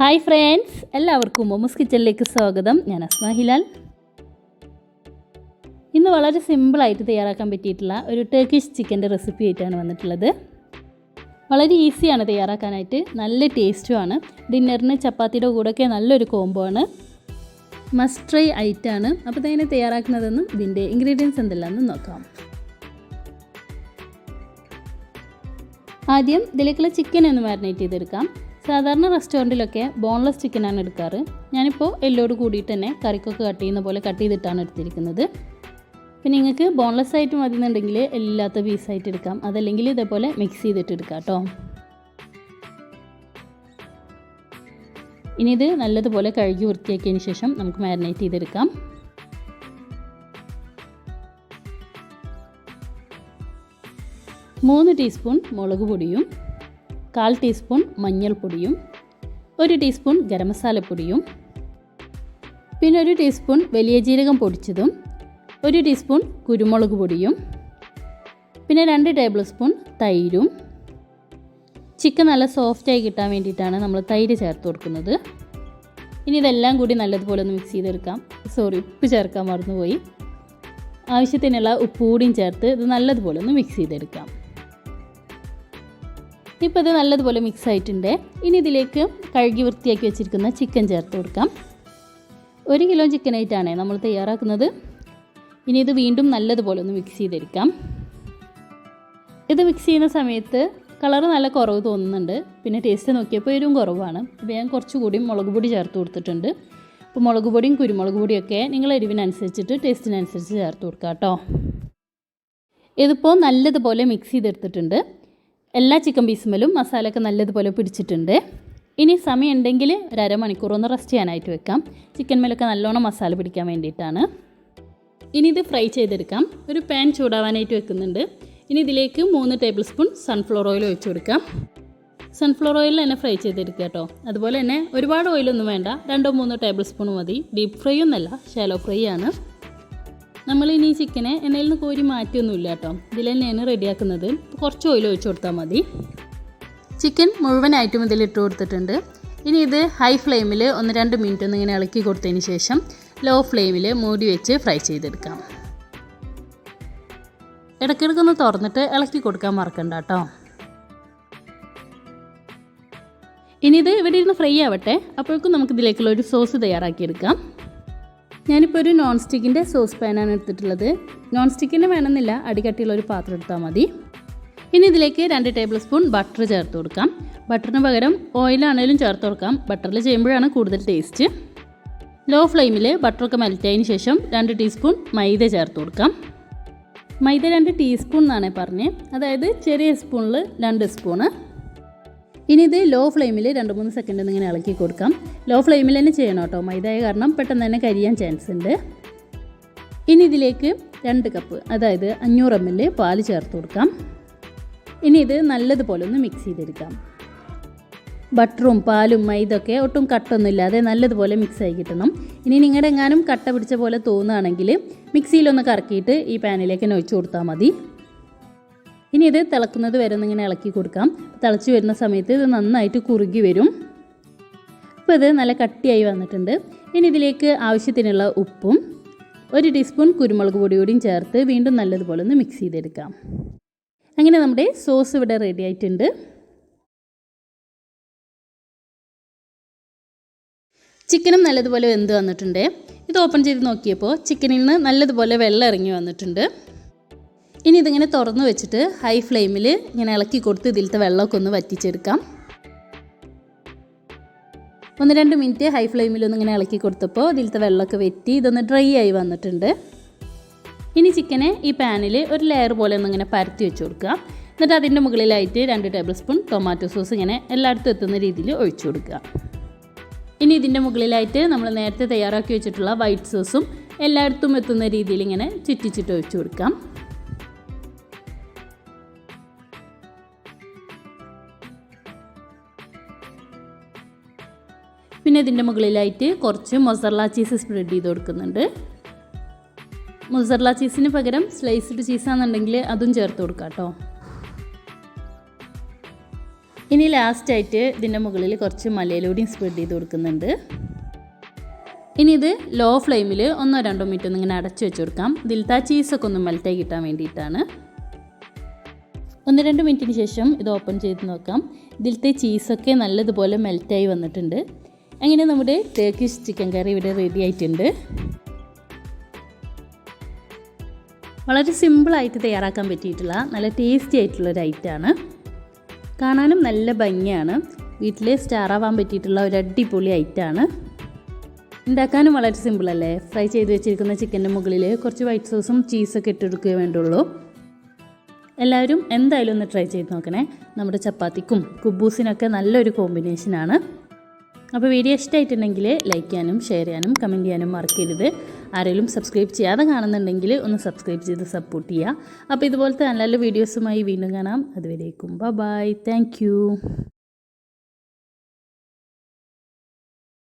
Hi friends എല്ലാവർക്കും മൊമസ് കിച്ചണിലേക്ക് സ്വാഗതം. ഞാൻ അസ്മ ഹിലാൽ. ഇന്ന് വളരെ സിമ്പിളായിട്ട് തയ്യാറാക്കാൻ പറ്റിയിട്ടുള്ള ഒരു ടർക്കിഷ് ചിക്കന്റെ റെസിപ്പി ആയിട്ടാണ് വന്നിട്ടുള്ളത്. വളരെ ഈസിയാണ് തയ്യാറാക്കാനായിട്ട്. നല്ല ടേസ്റ്റുമാണ് ഡിന്നറിന് ചപ്പാത്തിയുടെ കൂടെയൊക്കെ നല്ലൊരു കോംബോ ആണ്. മസ്റ്റ് ട്രൈ ഐറ്റാണ് അപ്പോൾ ഇതെങ്ങനെ തയ്യാറാക്കുന്നതെന്നും ഇതിന്റെ ഇൻഗ്രീഡിയൻസ് എന്തെല്ലാമെന്നും നോക്കാം. ആദ്യം ഇതിലേക്കുള്ള ചിക്കൻ ഒന്ന് മാരിനേറ്റ് ചെയ്തെടുക്കാം. സാധാരണ റെസ്റ്റോറന്റിലൊക്കെ ബോൺലെസ് ചിക്കനാണ് എടുക്കാറ്. ഞാനിപ്പോൾ എല്ലോട് കൂടിയിട്ട് തന്നെ കറിക്കൊക്കെ കട്ട് ചെയ്യുന്ന പോലെ കട്ട് ചെയ്തിട്ടാണ് എടുത്തിരിക്കുന്നത്. പിന്നെ നിങ്ങൾക്ക് ബോൺലെസ് ആയിട്ട് മതി എന്നുണ്ടെങ്കിൽ എല്ലാത്ത പീസായിട്ട് എടുക്കാം. അതല്ലെങ്കിൽ ഇതേപോലെ മിക്സ് ചെയ്തിട്ട് എടുക്കാം കേട്ടോ ഇനി ഇത് നല്ലതുപോലെ കഴുകി വൃത്തിയാക്കിയതിന് ശേഷം നമുക്ക് മാരിനേറ്റ് ചെയ്തെടുക്കാം. മൂന്ന് ടീസ്പൂൺ മുളക് പൊടിയും കാൽ ടീസ്പൂൺ മഞ്ഞൾപ്പൊടിയും ഒരു ടീസ്പൂൺ ഗരം മസാലപ്പൊടിയും പിന്നെ ഒരു ടീസ്പൂൺ വലിയ ജീരകം പൊടിച്ചതും ഒരു ടീസ്പൂൺ കുരുമുളക് പൊടിയും പിന്നെ രണ്ട് ടേബിൾ സ്പൂൺ തൈരും. ചിക്കൻ നല്ല സോഫ്റ്റായി കിട്ടാൻ വേണ്ടിയിട്ടാണ് നമ്മൾ തൈര് ചേർത്ത് കൊടുക്കുന്നത്. ഇനി ഇതെല്ലാം കൂടി നല്ലതുപോലെ ഒന്ന് മിക്സ് ചെയ്തെടുക്കാം. സോറി ഉപ്പ് ചേർക്കാൻ മറന്നുപോയി. ആവശ്യത്തിനുള്ള ഉപ്പ് കൂടിയും ചേർത്ത് ഇത് നല്ലതുപോലെ ഒന്ന് മിക്സ് ചെയ്തെടുക്കാം. ഇപ്പോൾ ഇത് നല്ലതുപോലെ മിക്സ് ആയിട്ടുണ്ട്. ഇനി ഇതിലേക്ക് കഴുകി വൃത്തിയാക്കി വെച്ചിരിക്കുന്ന ചിക്കൻ ചേർത്ത് കൊടുക്കാം. ഒരു കിലോ ചിക്കനായിട്ടാണ് നമ്മൾ തയ്യാറാക്കുന്നത്. ഇനി ഇത് വീണ്ടും നല്ലതുപോലെ ഒന്ന് മിക്സ് ചെയ്തെടുക്കാം. ഇത് മിക്സ് ചെയ്യുന്ന സമയത്ത് കളർ നല്ല കുറവ് തോന്നുന്നുണ്ട്. പിന്നെ ടേസ്റ്റ് നോക്കിയപ്പോൾ എരിവും കുറവാണ്. അപ്പോൾ ഞാൻ കുറച്ചുകൂടി മുളക് പൊടി ചേർത്ത് കൊടുത്തിട്ടുണ്ട്. അപ്പോൾ മുളക് പൊടിയും കുരുമുളക് പൊടിയൊക്കെ നിങ്ങൾ എരിവിനനുസരിച്ചിട്ട് ടേസ്റ്റിനനുസരിച്ച് ചേർത്ത് കൊടുക്കാം കേട്ടോ. ഇതിപ്പോൾ നല്ലതുപോലെ മിക്സ് ചെയ്തെടുത്തിട്ടുണ്ട്. എല്ലാ ചിക്കൻ പീസുമലും മസാലയൊക്കെ നല്ലതുപോലെ പിടിച്ചിട്ടുണ്ട്. ഇനി സമയം ഉണ്ടെങ്കിൽ ഒരു അരമണിക്കൂർ ഒന്ന് റെസ്റ്റ് ചെയ്യാനായിട്ട് വെക്കാം. ചിക്കൻ മേലൊക്കെ നല്ലോണം മസാല പിടിക്കാൻ വേണ്ടിയിട്ടാണ്. ഇനി ഇത് ഫ്രൈ ചെയ്തെടുക്കാം. ഒരു പാൻ ചൂടാവാനായിട്ട് വെക്കുന്നുണ്ട്. ഇനി ഇതിലേക്ക് മൂന്ന് ടേബിൾ സ്പൂൺ സൺഫ്ലവർ ഓയിൽ ഒഴിച്ചു കൊടുക്കാം. സൺഫ്ലവർ ഓയിൽ തന്നെ ഫ്രൈ ചെയ്തെടുക്കുക കേട്ടോ. അതുപോലെ തന്നെ ഒരുപാട് ഓയിലൊന്നും വേണ്ട. രണ്ടോ മൂന്നോ ടേബിൾ സ്പൂൺ മതി. ഡീപ്പ് ഫ്രൈ ഒന്നല്ല ഷാലോ ഫ്രൈ ആണ്. നമ്മൾ ഇനി ചിക്കനെ എണ്ണയിൽ നിന്ന് കോരി മാറ്റിയൊന്നുമില്ല കേട്ടോ. ഇതിൽ തന്നെയാണ് റെഡിയാക്കുന്നത് കുറച്ച് ഓയിൽ ഒഴിച്ചു കൊടുത്താൽ മതി. ചിക്കൻ മുഴുവനായിട്ടും ഇതിലിട്ട് കൊടുത്തിട്ടുണ്ട്. ഇനി ഇത് ഹൈ ഫ്ലെയിമിൽ ഒന്ന് രണ്ട് മിനിറ്റ് ഒന്ന് ഇങ്ങനെ ഇളക്കി കൊടുത്തതിന് ശേഷം ലോ ഫ്ലെയിമിൽ മൂടി വെച്ച് ഫ്രൈ ചെയ്തെടുക്കാം. ഇടയ്ക്കിടയ്ക്കൊന്ന് തുറന്നിട്ട് ഇളക്കി കൊടുക്കാൻ മറക്കണ്ട കേട്ടോ. ഇനി ഇത് ഇവിടെ ഇരുന്ന് ഫ്രൈ ആവട്ടെ. അപ്പോഴേക്കും നമുക്ക് ഇതിലേക്കുള്ള ഒരു സോസ് തയ്യാറാക്കിയെടുക്കാം. ഞാനിപ്പോൾ ഒരു നോൺ സ്റ്റിക്കിന്റെ സോസ് പാനാണ് എടുത്തിട്ടുള്ളത്. നോൺ സ്റ്റിക്കിന് വേണമെന്നില്ല അടികട്ടിയുള്ള ഒരു പാത്രം എടുത്താൽ മതി. ഇനി ഇതിലേക്ക് രണ്ട് ടേബിൾ സ്പൂൺ ബട്ടർ ചേർത്ത് കൊടുക്കാം. ബട്ടറിന് പകരം ഓയിലാണേലും ചേർത്ത് കൊടുക്കാം. ബട്ടറിൽ ചെയ്യുമ്പോഴാണ് കൂടുതൽ ടേസ്റ്റ് ലോ ഫ്ലെയിമിൽ ബട്ടറൊക്കെ മെൽറ്റായതിന് ശേഷം രണ്ട് ടീസ്പൂൺ മൈദ ചേർത്ത് കൊടുക്കാം. മൈദ രണ്ട് ടീസ്പൂൺ എന്നാണ് പറഞ്ഞത് അതായത് ചെറിയ സ്പൂണിൽ രണ്ട് സ്പൂണ് ഇനി ഇത് ലോ ഫ്ലെയിമിൽ രണ്ട് മൂന്ന് സെക്കൻഡ് ഇങ്ങനെ ഇളക്കി കൊടുക്കാം. ലോ ഫ്ലെയിമിൽ തന്നെ ചെയ്യണം കേട്ടോ. മൈദായ കാരണം പെട്ടെന്ന് തന്നെ കരിയാൻ ചാൻസ് ഉണ്ട്. ഇനി ഇതിലേക്ക് രണ്ട് കപ്പ് അതായത് അഞ്ഞൂറ് എം എൽ പാൽ ചേർത്ത് കൊടുക്കാം. ഇനി ഇത് നല്ലതുപോലെ ഒന്ന് മിക്സ് ചെയ്തെടുക്കാം. ബട്ടറും പാലും മൈദൊക്കെ ഒട്ടും കട്ടൊന്നുമില്ലാതെ നല്ലതുപോലെ മിക്സ് ആയി കിട്ടണം. ഇനി നിങ്ങളുടെ എങ്ങാനും കട്ട പിടിച്ച പോലെ തോന്നുകയാണെങ്കിൽ മിക്സിയിലൊന്ന് കറക്കിയിട്ട് ഈ പാനിലേക്ക് ഒഴിച്ചു കൊടുത്താൽ മതി. ഇനി ഇത് തിളക്കുന്നത് വരെ ഒന്നിങ്ങനെ ഇളക്കി കൊടുക്കാം. തിളച്ച് വരുന്ന സമയത്ത് ഇത് നന്നായിട്ട് കുറുകി വരും. അപ്പോൾ ഇത് നല്ല കട്ടിയായി വന്നിട്ടുണ്ട്. ഇനി ഇതിലേക്ക് ആവശ്യത്തിനുള്ള ഉപ്പും ഒരു ടീസ്പൂൺ കുരുമുളക് പൊടി കൂടിയും ചേർത്ത് വീണ്ടും നല്ലതുപോലെ ഒന്ന് മിക്സ് ചെയ്തെടുക്കാം. അങ്ങനെ നമ്മുടെ സോസ് ഇവിടെ റെഡി ആയിട്ടുണ്ട്. ചിക്കനും നല്ലതുപോലെ വെന്ത് വന്നിട്ടുണ്ട്. ഇത് ഓപ്പൺ ചെയ്ത് നോക്കിയപ്പോൾ ചിക്കനിൽ നിന്ന് നല്ലതുപോലെ വെള്ളം ഇറങ്ങി വന്നിട്ടുണ്ട്. ഇനി ഇതിങ്ങനെ തുറന്നു വെച്ചിട്ട് ഹൈ ഫ്ലെയിമിൽ ഇങ്ങനെ ഇളക്കി കൊടുത്ത് ഇതിലത്തെ വെള്ളമൊക്കെ ഒന്ന് വറ്റിച്ചെടുക്കാം. ഒന്ന് രണ്ട് മിനിറ്റ് ഹൈ ഫ്ലെയിമിൽ ഒന്ന് ഇങ്ങനെ ഇളക്കി കൊടുത്തപ്പോൾ ഇതിലത്തെ വെള്ളമൊക്കെ വെറ്റി ഇതൊന്ന് ഡ്രൈ ആയി വന്നിട്ടുണ്ട്. ഇനി ചിക്കനെ ഈ പാനിൽ ഒരു ലെയർ പോലെ ഒന്ന് ഇങ്ങനെ പരത്തി വെച്ച് കൊടുക്കുക. എന്നിട്ട് അതിന്റെ മുകളിലായിട്ട് രണ്ട് ടേബിൾ സ്പൂൺ ടൊമാറ്റോ സോസ് ഇങ്ങനെ എല്ലായിടത്തും എത്തുന്ന രീതിയിൽ ഒഴിച്ചു കൊടുക്കുക. ഇനി ഇതിന്റെ മുകളിലായിട്ട് നമ്മൾ നേരത്തെ തയ്യാറാക്കി വെച്ചിട്ടുള്ള വൈറ്റ് സോസും എല്ലായിടത്തും എത്തുന്ന രീതിയിൽ ഇങ്ങനെ ചുറ്റിച്ചിട്ട് ഒഴിച്ചു കൊടുക്കാം. പിന്നെ ഇതിന്റെ മുകളിലായിട്ട് കുറച്ച് മൊസറല ചീസ് സ്പ്രെഡ് ചെയ്ത് കൊടുക്കുന്നുണ്ട്. മൊസറല ചീസിന് പകരം സ്ലൈസ്ഡ് ചീസാണെന്നുണ്ടെങ്കിൽ അതും ചേർത്ത് കൊടുക്കാം കേട്ടോ. ഇനി ലാസ്റ്റായിട്ട് ഇതിന്റെ മുകളിൽ കുറച്ച് മലയിലൂടെയും സ്പ്രെഡ് ചെയ്ത് കൊടുക്കുന്നുണ്ട്. ഇനി ഇത് ലോ ഫ്ലെയിമിൽ ഒന്നോ രണ്ടോ മിനിറ്റ് ഒന്ന് ഇങ്ങനെ അടച്ചു വെച്ച് കൊടുക്കാം. ആ ചീസൊക്കെ ഒന്ന് മെൽറ്റായി കിട്ടാൻ വേണ്ടിയിട്ടാണ്. ഒന്ന് രണ്ട് മിനിറ്റിന് ശേഷം ഇത് ഓപ്പൺ ചെയ്ത് നോക്കാം. ഇതിലത്തെ ചീസൊക്കെ നല്ലതുപോലെ മെൽറ്റായി വന്നിട്ടുണ്ട്. അങ്ങനെ നമ്മുടെ ടേക്കിഷ് ചിക്കൻ കറി ഇവിടെ റെഡി ആയിട്ടുണ്ട്. വളരെ സിമ്പിളായിട്ട് തയ്യാറാക്കാൻ പറ്റിയിട്ടുള്ള നല്ല ടേസ്റ്റി ആയിട്ടുള്ള ഒരു ഐറ്റമാണ് കാണാനും നല്ല ഭംഗിയാണ്. വീട്ടിൽ സ്റ്റാർ ആവാൻ പറ്റിയിട്ടുള്ള ഒരു അടിപൊളി ഐറ്റമാണ് ഉണ്ടാക്കാനും വളരെ സിമ്പിളല്ലേ ഫ്രൈ ചെയ്ത് വെച്ചിരിക്കുന്ന ചിക്കന്റെ മുകളിൽ കുറച്ച് വൈറ്റ് സോസും ചീസൊക്കെ ഇട്ടെടുക്കുകയേ വേണ്ടുള്ളൂ. എല്ലാവരും എന്തായാലും ഒന്ന് ട്രൈ ചെയ്ത് നോക്കണേ. നമ്മുടെ ചപ്പാത്തിക്കും കുബൂസിനൊക്കെ നല്ലൊരു കോമ്പിനേഷനാണ് അപ്പോൾ വീഡിയോ ഇഷ്ടമായിട്ടുണ്ടെങ്കിൽ ലൈക്ക് ചെയ്യാനും ഷെയർ ചെയ്യാനും കമന്റ് ചെയ്യാനും മറക്കരുത്. ആരെങ്കിലും സബ്സ്ക്രൈബ് ചെയ്യാതെ കാണുന്നുണ്ടെങ്കിൽ ഒന്ന് സബ്സ്ക്രൈബ് ചെയ്ത് സപ്പോർട്ട് ചെയ്യുക. അപ്പോൾ ഇതുപോലത്തെ നല്ല നല്ല വീഡിയോസുമായി വീണ്ടും കാണാം. അതുവരേക്കും ബൈ താങ്ക്